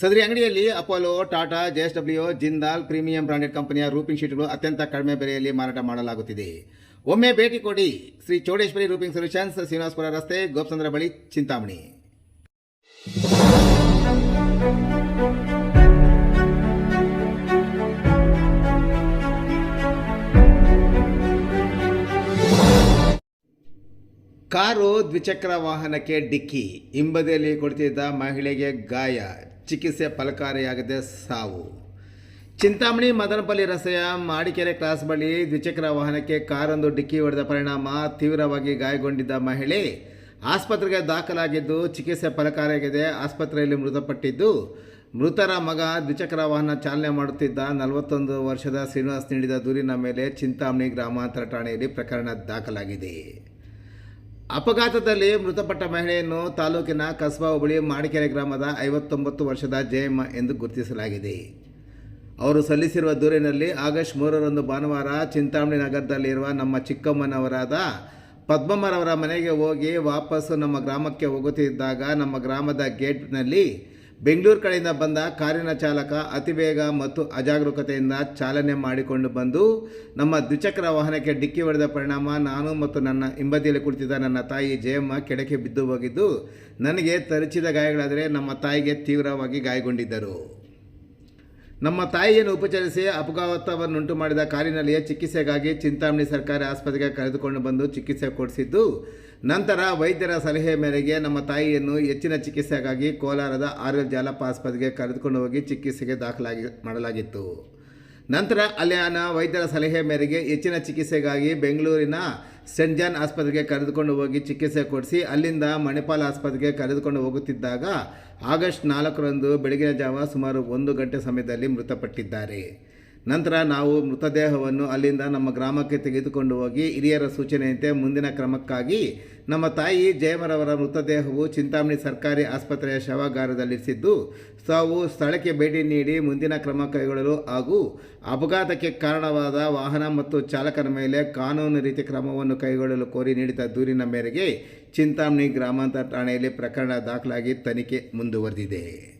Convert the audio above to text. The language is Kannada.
ಸದರಿ ಅಂಗಡಿಯಲ್ಲಿ Apollo, Tata JSW Jindal, premium branded ಕಂಪನಿಯ ರೂಪಿಂಗ್ ಶೀಟ್ಗಳು ಅತ್ಯಂತ ಕಡಿಮೆ ಬೆಲೆಯಲ್ಲಿ ಮಾರಾಟ ಮಾಡಲಾಗುತ್ತಿದೆ. ಒಮ್ಮೆ ಭೇಟಿ ಕೊಡಿ. ಶ್ರೀ ಚೌಡೇಶ್ವರಿ ರೂಪಿಂಗ್ ಸೊಲ್ಯೂಷನ್ಸ್, ಶ್ರೀನಿವಾಸಪುರ ರಸ್ತೆ ಗೋಪಚಂದ್ರ ಬಳಿ ಚಿಂತಾಮಣಿ. ಕಾರು ದ್ವಿಚಕ್ರ ವಾಹನಕ್ಕೆ ಡಿಕ್ಕಿ. ಹಿಂಬದಿಯಲ್ಲಿ ಕುಳಿತಿದ್ದ ಮಹಿಳೆಗೆ ಗಾಯ. ಚಿಕಿತ್ಸೆ ಫಲಕಾರಿಯಾಗದೆ ಸಾವು. ಚಿಂತಾಮಣಿ ಮದನಪಲ್ಲಿ ರಸ್ತೆಯ ಮಾಡಿಕೆರೆ ಕ್ರಾಸ್ ಬಳಿ ದ್ವಿಚಕ್ರ ವಾಹನಕ್ಕೆ ಕಾರೊಂದು ಡಿಕ್ಕಿ ಹೊಡೆದ ಪರಿಣಾಮ ತೀವ್ರವಾಗಿ ಗಾಯಗೊಂಡಿದ್ದ ಮಹಿಳೆ ಆಸ್ಪತ್ರೆಗೆ ದಾಖಲಾಗಿದ್ದು ಚಿಕಿತ್ಸೆ ಫಲಕಾರಿಯಾಗಿದೆ ಆಸ್ಪತ್ರೆಯಲ್ಲಿ ಮೃತಪಟ್ಟಿದ್ದು. ಮೃತರ ಮಗ ದ್ವಿಚಕ್ರ ವಾಹನ ಚಾಲನೆ ಮಾಡುತ್ತಿದ್ದ ನಲವತ್ತೊಂದು ವರ್ಷದ ಶ್ರೀನಿವಾಸ್ ನೀಡಿದ ದೂರಿನ ಮೇಲೆ ಚಿಂತಾಮಣಿ ಗ್ರಾಮಾಂತರ ಠಾಣೆಯಲ್ಲಿ ಪ್ರಕರಣ ದಾಖಲಾಗಿದೆ. ಅಪಘಾತದಲ್ಲಿ ಮೃತಪಟ್ಟ ಮಹಿಳೆಯನ್ನು ತಾಲೂಕಿನ ಕಸ್ಬಾ ಹೋಬಳಿ ಮಾಡಿಕೆರೆ ಗ್ರಾಮದ ಐವತ್ತೊಂಬತ್ತು ವರ್ಷದ ಜಯಮ್ಮ ಎಂದು ಗುರುತಿಸಲಾಗಿದೆ. ಅವರು ಸಲ್ಲಿಸಿರುವ ದೂರಿನಲ್ಲಿ ಆಗಸ್ಟ್ ಮೂರರಂದು ಭಾನುವಾರ ಚಿಂತಾಮಣಿ ನಗರದಲ್ಲಿರುವ ನಮ್ಮ ಚಿಕ್ಕಮ್ಮನವರಾದ ಪದ್ಮಮ್ಮರವರ ಮನೆಗೆ ಹೋಗಿ ವಾಪಸ್ಸು ನಮ್ಮ ಗ್ರಾಮಕ್ಕೆ ಹೋಗುತ್ತಿದ್ದಾಗ ನಮ್ಮ ಗ್ರಾಮದ ಗೇಟ್ನಲ್ಲಿ ಬೆಂಗಳೂರು ಕಡೆಯಿಂದ ಬಂದ ಕಾರಿನ ಚಾಲಕ ಅತಿ ಬೇಗ ಮತ್ತು ಅಜಾಗರೂಕತೆಯಿಂದ ಚಾಲನೆ ಮಾಡಿಕೊಂಡು ಬಂದು ನಮ್ಮ ದ್ವಿಚಕ್ರ ವಾಹನಕ್ಕೆ ಡಿಕ್ಕಿ ಹೊಡೆದ ಪರಿಣಾಮ ನಾನು ಮತ್ತು ನನ್ನ ಹಿಂಬದಿಯಲ್ಲಿ ಕುಳಿತಿದ್ದ ನನ್ನ ತಾಯಿ ಜಯಮ್ಮ ಕೆಡಕ್ಕೆ ಬಿದ್ದು ಹೋಗಿದ್ದು. ನನಗೆ ತರಿಚಿದ ಗಾಯಗಳಾದರೆ ನಮ್ಮ ತಾಯಿಗೆ ತೀವ್ರವಾಗಿ ಗಾಯಗೊಂಡಿದ್ದರು. ನಮ್ಮ ತಾಯಿಯನ್ನು ಉಪಚರಿಸಿ ಅಪಘಾತವನ್ನುಂಟು ಮಾಡಿದ ಕಾರಿನಲ್ಲಿಯೇ ಚಿಕಿತ್ಸೆಗಾಗಿ ಚಿಂತಾಮಣಿ ಸರ್ಕಾರಿ ಆಸ್ಪತ್ರೆಗೆ ಕರೆದುಕೊಂಡು ಬಂದು ಚಿಕಿತ್ಸೆ ಕೊಡಿಸಿದ್ದು. ನಂತರ ವೈದ್ಯರ ಸಲಹೆ ಮೇರೆಗೆ ನಮ್ಮ ತಾಯಿಯನ್ನು ಹೆಚ್ಚಿನ ಚಿಕಿತ್ಸೆಗಾಗಿ ಕೋಲಾರದ ಆರ್ಯಲ್ ಜಾಲಪ್ಪ ಆಸ್ಪತ್ರೆಗೆ ಕರೆದುಕೊಂಡು ಹೋಗಿ ಚಿಕಿತ್ಸೆಗೆ ದಾಖಲಾಗಿ ಮಾಡಲಾಗಿತ್ತು. ನಂತರ ಅಲ್ಲಿನ ವೈದ್ಯರ ಸಲಹೆ ಮೇರೆಗೆ ಹೆಚ್ಚಿನ ಚಿಕಿತ್ಸೆಗಾಗಿ ಬೆಂಗಳೂರಿನ ಸೆಂಟ್ ಜಾನ್ ಆಸ್ಪತ್ರೆಗೆ ಕರೆದುಕೊಂಡು ಹೋಗಿ ಚಿಕಿತ್ಸೆ ಕೊಡಿಸಿ ಅಲ್ಲಿಂದ ಮಣಿಪಾಲ್ ಆಸ್ಪತ್ರೆಗೆ ಕರೆದುಕೊಂಡು ಹೋಗುತ್ತಿದ್ದಾಗ ಆಗಸ್ಟ್ ನಾಲ್ಕರಂದು ಬೆಳಗಿನ ಜಾವ ಸುಮಾರು ಒಂದು ಗಂಟೆ ಸಮಯದಲ್ಲಿ ಮೃತಪಟ್ಟಿದ್ದಾರೆ. ನಂತರ ನಾವು ಮೃತದೇಹವನ್ನು ಅಲ್ಲಿಂದ ನಮ್ಮ ಗ್ರಾಮಕ್ಕೆ ತೆಗೆದುಕೊಂಡು ಹೋಗಿ ಹಿರಿಯರ ಸೂಚನೆಯಂತೆ ಮುಂದಿನ ಕ್ರಮಕ್ಕಾಗಿ ನಮ್ಮ ತಾಯಿ ಜಯಮರವರ ಮೃತದೇಹವು ಚಿಂತಾಮಣಿ ಸರ್ಕಾರಿ ಆಸ್ಪತ್ರೆಯ ಶವಾಗಾರದಲ್ಲಿರಿಸಿದ್ದು ತಾವು ಸ್ಥಳಕ್ಕೆ ಭೇಟಿ ನೀಡಿ ಮುಂದಿನ ಕ್ರಮ ಕೈಗೊಳ್ಳಲು ಹಾಗೂ ಅಪಘಾತಕ್ಕೆ ಕಾರಣವಾದ ವಾಹನ ಮತ್ತು ಚಾಲಕರ ಮೇಲೆ ಕಾನೂನು ರೀತಿ ಕ್ರಮವನ್ನು ಕೈಗೊಳ್ಳಲು ಕೋರಿ ನೀಡಿದ ದೂರಿನ ಮೇರೆಗೆ ಚಿಂತಾಮಣಿ ಗ್ರಾಮಾಂತರ ಠಾಣೆಯಲ್ಲಿ ಪ್ರಕರಣ ದಾಖಲಾಗಿ ತನಿಖೆ ಮುಂದುವರೆದಿದೆ.